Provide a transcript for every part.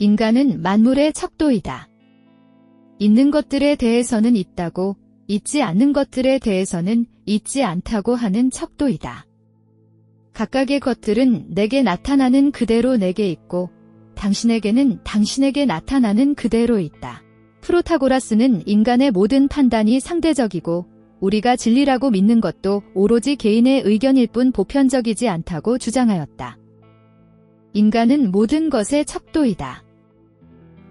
인간은 만물의 척도이다. 있는 것들에 대해서는 있다고, 있지 않는 것들에 대해서는 있지 않다고 하는 척도이다. 각각의 것들은 내게 나타나는 그대로 내게 있고, 당신에게는 당신에게 나타나는 그대로 있다. 프로타고라스는 인간의 모든 판단이 상대적이고, 우리가 진리라고 믿는 것도 오로지 개인의 의견일 뿐 보편적이지 않다고 주장하였다. 인간은 모든 것의 척도이다.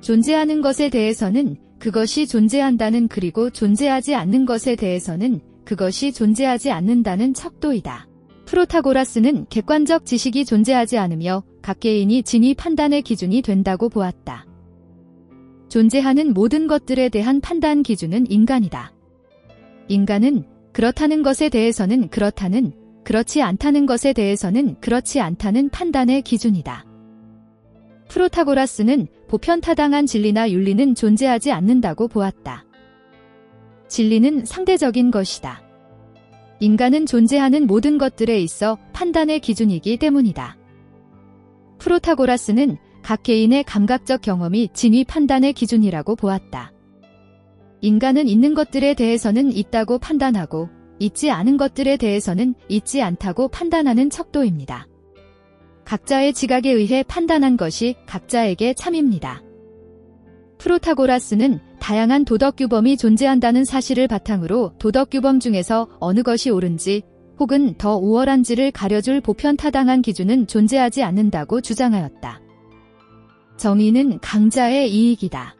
존재하는 것에 대해서는 그것이 존재한다는 그리고 존재하지 않는 것에 대해서는 그것이 존재하지 않는다는 척도이다. 프로타고라스는 객관적 지식이 존재하지 않으며 각 개인이 진위 판단의 기준이 된다고 보았다. 존재하는 모든 것들에 대한 판단 기준은 인간이다. 인간은 그렇다는 것에 대해서는 그렇다는, 그렇지 않다는 것에 대해서는 그렇지 않다는 판단의 기준이다. 프로타고라스는 보편타당한 진리나 윤리는 존재하지 않는다고 보았다. 진리는 상대적인 것이다. 인간은 존재하는 모든 것들에 있어 판단의 기준이기 때문이다. 프로타고라스는 각 개인의 감각적 경험이 진위 판단의 기준이라고 보았다. 인간은 있는 것들에 대해서는 있다고 판단하고 있지 않은 것들에 대해서는 있지 않다고 판단하는 척도입니다. 각자의 지각에 의해 판단한 것이 각자에게 참입니다. 프로타고라스는 다양한 도덕규범이 존재한다는 사실을 바탕으로 도덕규범 중에서 어느 것이 옳은지 혹은 더 우월한지를 가려줄 보편타당한 기준은 존재하지 않는다고 주장하였다. 정의는 강자의 이익이다.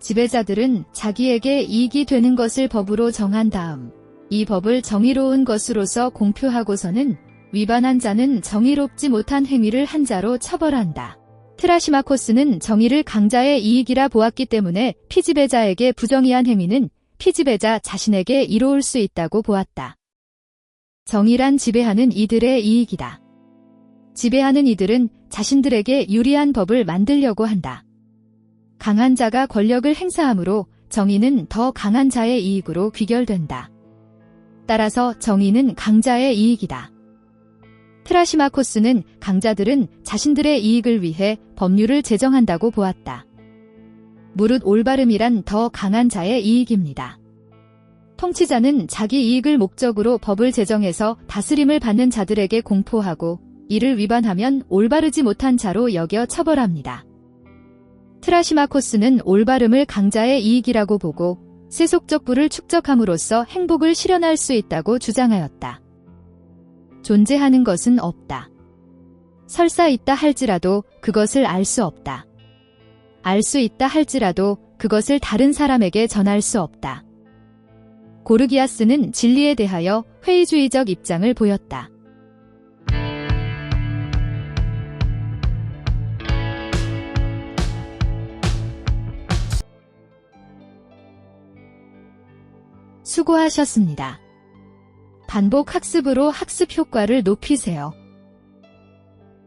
지배자들은 자기에게 이익이 되는 것을 법으로 정한 다음 이 법을 정의로운 것으로서 공표하고서는 위반한 자는 정의롭지 못한 행위를 한 자로 처벌한다. 트라시마코스는 정의를 강자의 이익이라 보았기 때문에 피지배자에게 부정의한 행위는 피지배자 자신에게 이로울 수 있다고 보았다. 정의란 지배하는 이들의 이익이다. 지배하는 이들은 자신들에게 유리한 법을 만들려고 한다. 강한 자가 권력을 행사하므로 정의는 더 강한 자의 이익으로 귀결된다. 따라서 정의는 강자의 이익이다. 트라시마코스는 강자들은 자신들의 이익을 위해 법률을 제정한다고 보았다. 무릇 올바름이란 더 강한 자의 이익입니다. 통치자는 자기 이익을 목적으로 법을 제정해서 다스림을 받는 자들에게 공포하고 이를 위반하면 올바르지 못한 자로 여겨 처벌합니다. 트라시마코스는 올바름을 강자의 이익이라고 보고 세속적 부를 축적함으로써 행복을 실현할 수 있다고 주장하였다. 존재하는 것은 없다. 설사 있다 할지라도 그것을 알 수 없다. 알 수 있다 할지라도 그것을 다른 사람에게 전할 수 없다. 고르기아스는 진리에 대하여 회의주의적 입장을 보였다. 수고하셨습니다. 반복 학습으로 학습 효과를 높이세요.